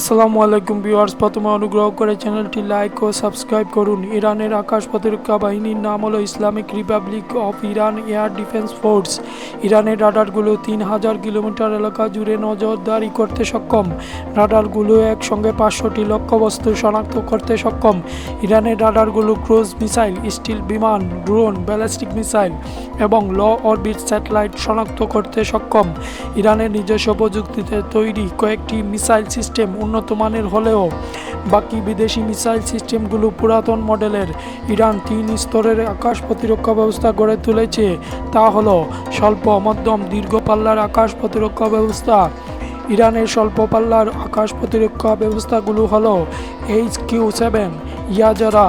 আসসালামু আলাইকুম ভিউয়ার্স, প্রথমে অনুগ্রহ করে চ্যানেলটি লাইক ও সাবস্ক্রাইব করুন। ইরানের আকাশ প্রতিরক্ষা বাহিনীর নাম হলো Islamic Republic of Iran air defence force. ইরানের রাডারগুলো তিন হাজার কিলোমিটার এলাকা জুড়ে নজরদারি করতে সক্ষম। রাডারগুলো একসঙ্গে পাঁচশোটি লক্ষ্যবস্তু শনাক্ত করতে সক্ষম। ইরানের রাডারগুলো ক্রুজ মিসাইল, স্টিল বিমান, ড্রোন, ব্যালিস্টিক মিসাইল এবং ল অরবিট স্যাটেলাইট শনাক্ত করতে সক্ষম। ইরানের নিজস্ব প্রযুক্তিতে তৈরি কয়েকটি মিসাইল সিস্টেম উন্নত মানের হলেও বাকি বিদেশি মিসাইল সিস্টেমগুলো পুরাতন মডেলের ইরান তিন স্তরের আকাশ প্রতিরক্ষা ব্যবস্থা গড়ে তুলেছে, তা হলো স্বল্প, মধ্যম, দীর্ঘ পাল্লার আকাশ প্রতিরক্ষা ব্যবস্থা। ইরানের স্বল্প পাল্লার আকাশ প্রতিরক্ষা ব্যবস্থাগুলো হলো H Q seven, Yazahra,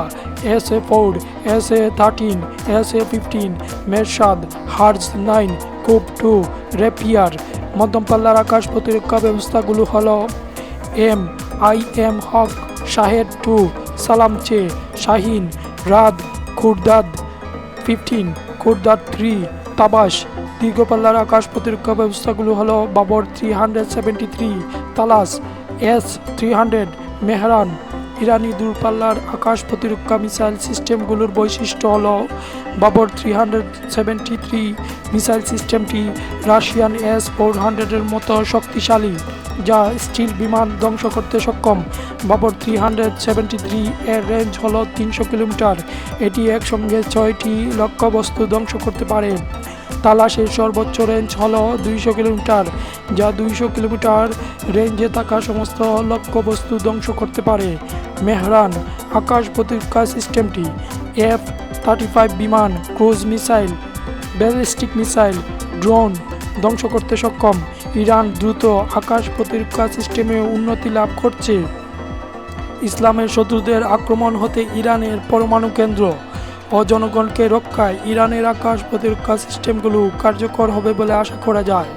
S A four, S A thirteen, S A fifteen, Mersad, Herz nine, Kub two, Rapier. মধ্যম পাল্লার আকাশ প্রতিরক্ষা ব্যবস্থাগুলো হলো M I M Hawk Shahed two সালামচে Shahin, Raad Khordad fifteen, Khordad three, Tabas, দীর্ঘপাল্লার আকাশ প্রতিরক্ষা ব্যবস্থাগুলো হলো Bavar three hundred seventy three, Talash, S three hundred, Mehran, ইরানি দূরপাল্লার আকাশ প্রতিরক্ষা মিসাইল সিস্টেমগুলোর বৈশিষ্ট্য হলো Bavar three hundred seventy three missile সিস্টেমটি রাশিয়ান এস ফোর হান্ড্রেডের মতো শক্তিশালী, যা স্টিল বিমান ধ্বংস করতে সক্ষম। Bavar three hundred seventy three এর রেঞ্জ হল তিনশো কিলোমিটার। এটি একসঙ্গে ছয়টি লক্ষ্যবস্তু ধ্বংস করতে পারে। তালাশের সর্বোচ্চ রেঞ্জ হল দুইশো কিলোমিটার, যা দুইশো কিলোমিটার রেঞ্জে থাকা সমস্ত লক্ষ্যবস্তু ধ্বংস করতে পারে। মেহরান, আকাশ প্রতিরক্ষা সিস্টেমটি, এফ থার্টি ফাইভ বিমান, cruise missile ballistic missile, drone ধ্বংস করতে সক্ষম। ইরান দ্রুত আকাশ প্রতিরক্ষা সিস্টেমে উন্নতি লাভ করছে। ইসলামের শত্রুদের আক্রমণ হতে ইরানের পরমাণু কেন্দ্র। ও জনগণকে রক্ষায় ইরানের আকাশ প্রতিরক্ষা সিস্টেমগুলো কার্যকর হবে বলে আশা করা যায়।